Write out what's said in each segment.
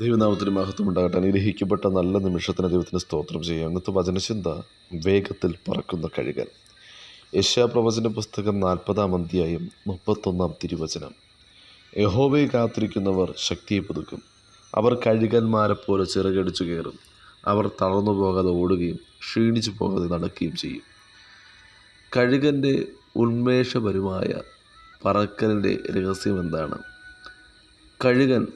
ദൈവനാമത്തിന് മഹത്വം ഉണ്ടാകട്ടെ അനുഗ്രഹിക്കപ്പെട്ട നല്ല നിമിഷത്തിന് ദൈവത്തിന് സ്തോത്രം ചെയ്യാം. ഇന്നത്തെ വചനചിന്ത വേഗത്തിൽ പറക്കുന്ന കഴുകൻ. യശ്യാപ്രവചന പ്രവചന പുസ്തകം നാൽപ്പതാം അധ്യായം മുപ്പത്തൊന്നാം തിരുവചനം. യഹോവയെ കാത്തിരിക്കുന്നവർ ശക്തിയെ പുതുക്കും. അവർ കഴുകന്മാരെ പോലെ ചിറകടിച്ചു കയറും. അവർ തളർന്നു പോകാതെ ഓടുകയും ക്ഷീണിച്ചു പോകാതെ നടക്കുകയും ചെയ്യും. കഴുകന്റെ ഉന്മേഷപരമായ പറക്കലിന്റെ രഹസ്യം എന്താണ് കഴുകൻ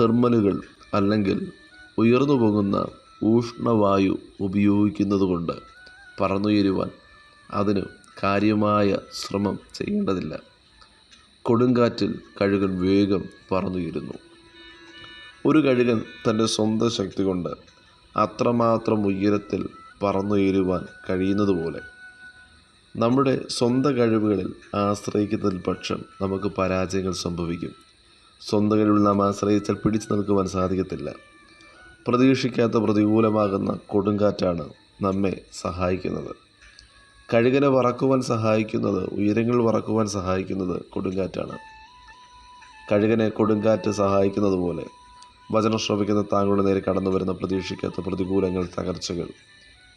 തെർമലുകൾ അല്ലെങ്കിൽ ഉയർന്നു പോകുന്ന ഊഷ്ണവായു ഉപയോഗിക്കുന്നതുകൊണ്ട് പറന്നുയരുവാൻ അതിന് കാര്യമായ ശ്രമം ചെയ്യേണ്ടതില്ല. കൊടുങ്കാറ്റിൽ കഴുകൻ വേഗം പറന്നുയരുന്നു. ഒരു കഴുകൻ തന്റെ സ്വന്തം ശക്തി കൊണ്ട് അത്രമാത്രം ഉയരത്തിൽ പറന്നുയരുവാൻ കഴിയുന്നതുപോലെ നമ്മുടെ സ്വന്തം കഴിവുകളിൽ ആശ്രയിക്കുന്നതിൽ പക്ഷം നമുക്ക് പരാജയങ്ങൾ സംഭവിക്കും. സ്വന്തം കഴിവിൽ നാം ആശ്രയിച്ചാൽ പിടിച്ചു നിൽക്കുവാൻ സാധിക്കത്തില്ല. പ്രതീക്ഷിക്കാത്ത പ്രതികൂലമാകുന്ന കൊടുങ്കാറ്റാണ് നമ്മെ സഹായിക്കുന്നത്. കഴുകനെ വറക്കുവാൻ സഹായിക്കുന്നത് ഉയരങ്ങൾ വറക്കുവാൻ സഹായിക്കുന്നത് കൊടുങ്കാറ്റാണ്. കഴുകനെ കൊടുങ്കാറ്റ് സഹായിക്കുന്നത് പോലെ വചനം ശ്രമിക്കുന്ന താങ്കളുടെ നേരെ കടന്നു വരുന്ന പ്രതീക്ഷിക്കാത്ത പ്രതികൂലങ്ങൾ തകർച്ചകൾ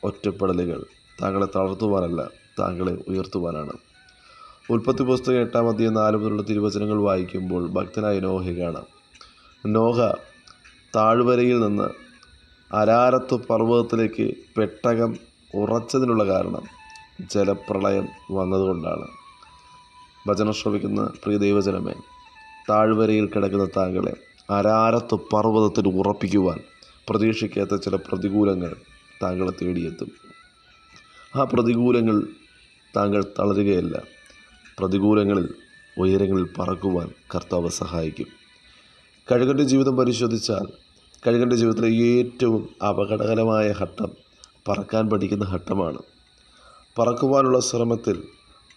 ഒറ്റപ്പെടലുകൾ താങ്കളെ തളർത്തുവാനല്ല താങ്കളെ ഉയർത്തുവാനാണ്. ഉൽപ്പത്തി പുസ്തകം എട്ടാം അധ്യയം നാല് മുതലുള്ള തിരുവചനങ്ങൾ വായിക്കുമ്പോൾ ഭക്തനായ നോഹ കാണാം. നോഹ താഴ്വരയിൽ നിന്ന് അരാരത്ത് പർവതത്തിലേക്ക് പെട്ടകം ഉറച്ചതിനുള്ള കാരണം ജലപ്രളയം വന്നതുകൊണ്ടാണ്. ഭജന ശ്രമിക്കുന്ന പ്രിയ ദൈവജനമേ താഴ്വരയിൽ കിടക്കുന്ന താങ്കളെ അരാരത്ത് പർവതത്തിൽ ഉറപ്പിക്കുവാൻ പ്രതീക്ഷിക്കാത്ത ചില പ്രതികൂലങ്ങൾ താങ്കളെ തേടിയെത്തും. ആ പ്രതികൂലങ്ങൾ താങ്കൾ തളരുകയല്ല. പ്രതികൂലങ്ങളിൽ ഉയരങ്ങളിൽ പറക്കുവാൻ കർത്താവ് സഹായിക്കും. കഴുകന്റെ ജീവിതം പരിശോധിച്ചാൽ കഴുകന്റെ ജീവിതത്തിലെ ഏറ്റവും അപകടകരമായ ഘട്ടം പറക്കാൻ പഠിക്കുന്ന ഘട്ടമാണ്. പറക്കുവാനുള്ള ശ്രമത്തിൽ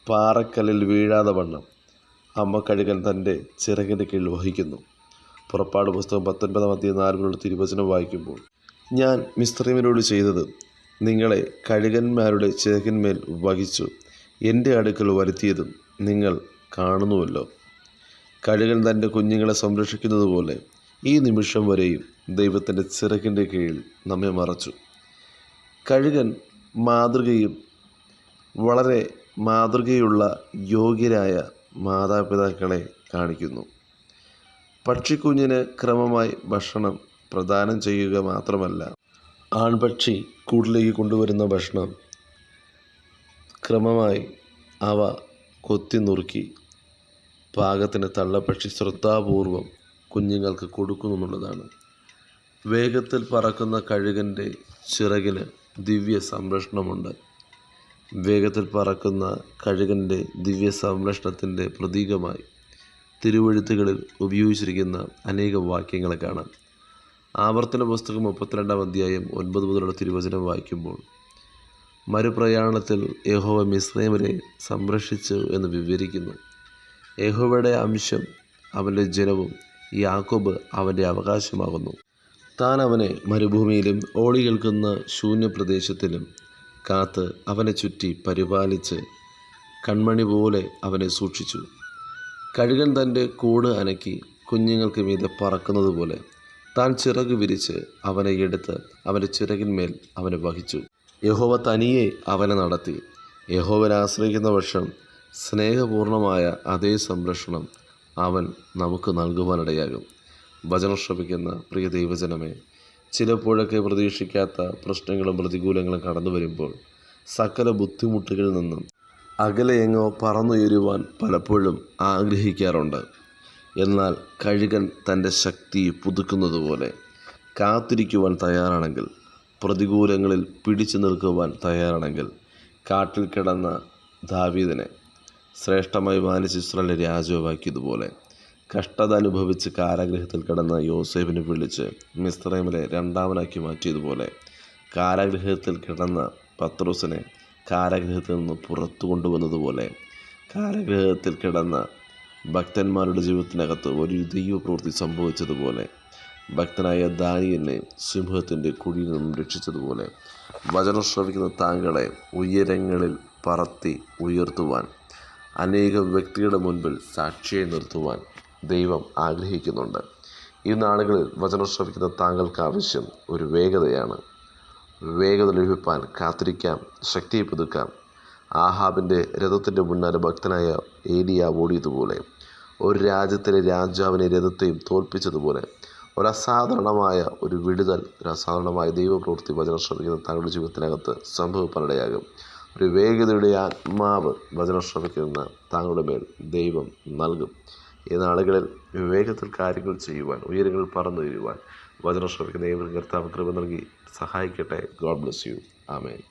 പാറക്കല്ലിൽ വീഴാതെ വണ്ണം അമ്മ കഴുകൻ തന്റെ ചിറകിന്റെ കീഴിൽ വഹിക്കുന്നു. പുറപ്പാട് പുസ്തകം പത്തൊൻപതാം അധ്യയം നാലുകളുടെ തിരുവചനം വായിക്കുമ്പോൾ ഞാൻ മിസ്ത്രീമിനോട് ചെയ്തത് നിങ്ങളെ കഴുകന്മാരുടെ ചിറകിന്മേൽ വഹിച്ചു എന്റെ അടുക്കൽ വരുത്തിയതും നിങ്ങൾ കാണുന്നുവല്ലോ. കഴുകൻ തന്റെ കുഞ്ഞുങ്ങളെ സംരക്ഷിക്കുന്നത് പോലെ ഈ നിമിഷം വരെയും ദൈവത്തിന്റെ ചിറകിന്റെ കീഴിൽ നമ്മെ മറച്ചു. കഴുകൻ മാതൃകയും വളരെ മാതൃകയുള്ള യോഗ്യരായ മാതാപിതാക്കളെ കാണിക്കുന്നു. പക്ഷിക്കുഞ്ഞിന് ക്രമമായി ഭക്ഷണം പ്രദാനം ചെയ്യുക മാത്രമല്ല ആൺപക്ഷി കൂട്ടിലേക്ക് കൊണ്ടുവരുന്ന ഭക്ഷണം ക്രമമായി അവ കൊത്തി നുറുക്കി പാകത്തിന് തള്ളപ്പക്ഷി ശ്രദ്ധാപൂർവം കുഞ്ഞുങ്ങൾക്ക് കൊടുക്കുന്നു എന്നുള്ളതാണ് വേഗത്തിൽ പറക്കുന്ന കഴുകന്റെ ചിറകിന് ദിവ്യ സംരക്ഷണമുണ്ട്. വേഗത്തിൽ പറക്കുന്ന കഴുകന്റെ ദിവ്യ സംരക്ഷണത്തിന്റെ പ്രതീകമായി തിരുവഴുത്തുകളിൽ ഉപയോഗിച്ചിരിക്കുന്ന അനേകം വാക്യങ്ങളെ കാണാം. ആവർത്തന പുസ്തകം മുപ്പത്തിരണ്ടാം അധ്യായം ഒൻപത് മുതലുള്ള തിരുവചനം വായിക്കുമ്പോൾ മറുപ്രയാണത്തിൽ യഹോവ മിസ്രൈമരെ സംരക്ഷിച്ചു എന്ന് വിവരിക്കുന്നു. യഹോവയുടെ അംശം അവന്റെ ജനവും യാക്കോബ് അവന്റെ അവകാശമാകുന്നു. താൻ അവനെ മരുഭൂമിയിലും ഓളി കേൾക്കുന്ന ശൂന്യപ്രദേശത്തിലും കാത്ത് അവനെ ചുറ്റി പരിപാലിച്ച് കൺമണി പോലെ അവനെ സൂക്ഷിച്ചു. കഴുകൻ തന്റെ കൂട് അനക്കി കുഞ്ഞുങ്ങൾക്ക് മീതെ പറക്കുന്നത് പോലെ താൻ ചിറക് വിരിച്ച് അവനെ എടുത്ത് അവന്റെ ചിറകിന്മേൽ അവനെ വഹിച്ചു. യഹോവ തനിയെ അവനെ നടത്തി. യഹോവനെ ആശ്രയിക്കുന്ന സ്നേഹപൂർണമായ അതേ സംരക്ഷണം അവൻ നമുക്ക് നൽകുവാനിടയാകും. വചനം ശ്രമിക്കുന്ന പ്രിയ ദൈവജനമേ ചിലപ്പോഴൊക്കെ പ്രതീക്ഷിക്കാത്ത പ്രശ്നങ്ങളും പ്രതികൂലങ്ങളും കടന്നു വരുമ്പോൾ സകല ബുദ്ധിമുട്ടുകളിൽ നിന്നും അകലെയെങ്ങോ പറന്നുയരുവാൻ പലപ്പോഴും ആഗ്രഹിക്കാറുണ്ട്. എന്നാൽ കഴുകൻ തന്റെ ശക്തി പുതുക്കുന്നത് പോലെ കാത്തിരിക്കുവാൻ തയ്യാറാണെങ്കിൽ പ്രതികൂലങ്ങളിൽ പിടിച്ചു നിൽക്കുവാൻ തയ്യാറാണെങ്കിൽ കാട്ടിൽ കിടന്ന ദാവീദിനെ ശ്രേഷ്ഠമായി മാനിച്ച് ഇസ്രായേലിനെ രാജാവാക്കിയതുപോലെ കഷ്ടത അനുഭവിച്ച് കാരാഗ്രഹത്തിൽ കിടന്ന യോസേഫിനെ വിളിച്ച് മിസ്രൈമിലെ രണ്ടാമനാക്കി മാറ്റിയതുപോലെ കാരാഗ്രഹത്തിൽ കിടന്ന പത്രോസിനെ കാരാഗ്രഹത്തിൽ നിന്ന് പുറത്തു കൊണ്ടുവന്നതുപോലെ കാരാഗ്രഹത്തിൽ കിടന്ന ഭക്തന്മാരുടെ ജീവിതത്തിനകത്ത് ഒരു ദൈവപ്രവൃത്തി സംഭവിച്ചതുപോലെ ഭക്തനായ ദാനിയനെ സിംഹത്തിന്റെ കുഴിയിൽ നിന്നും രക്ഷിച്ചതുപോലെ വചനം ശ്രവിക്കുന്ന താങ്കളെ ഉയരങ്ങളിൽ പറത്തി ഉയർത്തുവാൻ അനേകം വ്യക്തികളുടെ മുൻപിൽ സാക്ഷിയെ നിർത്തുവാൻ ദൈവം ആഗ്രഹിക്കുന്നുണ്ട്. ഈ നാളുകളിൽ വചനം ശ്രവിക്കുന്ന താങ്കൾക്ക് ആവശ്യം ഒരു വേഗതയാണ്. വേഗത ലഭിപ്പാൻ കാത്തിരിക്കാം ശക്തിയെ പുതുക്കാം. ആഹാബിന്റെ രഥത്തിന്റെ മുന്നാലെ ഭക്തനായ ഏലിയ ഓടിയതുപോലെ ഒരു രാജ്യത്തിലെ രാജാവിനെ രഥത്തെയും തോൽപ്പിച്ചതുപോലെ ഒരു അസാധാരണമായ ഒരു വിടുതൽ ഒരു അസാധാരണമായ ദൈവപ്രവൃത്തി വചനം ശ്രമിക്കുന്ന താങ്കളുടെ ജീവിതത്തിനകത്ത് സംഭവിക്കാനിടയാകും ഒരു വേഗതയുടെ ആത്മാവ് വചനം ശ്രമിക്കുന്ന താങ്കളുടെ മേൽ ദൈവം നൽകും. ഈ നാളുകളിൽ വിവേകത്തിൽ കാര്യങ്ങൾ ചെയ്യുവാൻ ഉയരങ്ങൾ പറന്നു തരുവാൻ വചനം ശ്രമിക്കുന്ന ഏവർക്കും കർത്താവ് കൃപ നൽകി സഹായിക്കട്ടെ. God bless you. ആമേൻ.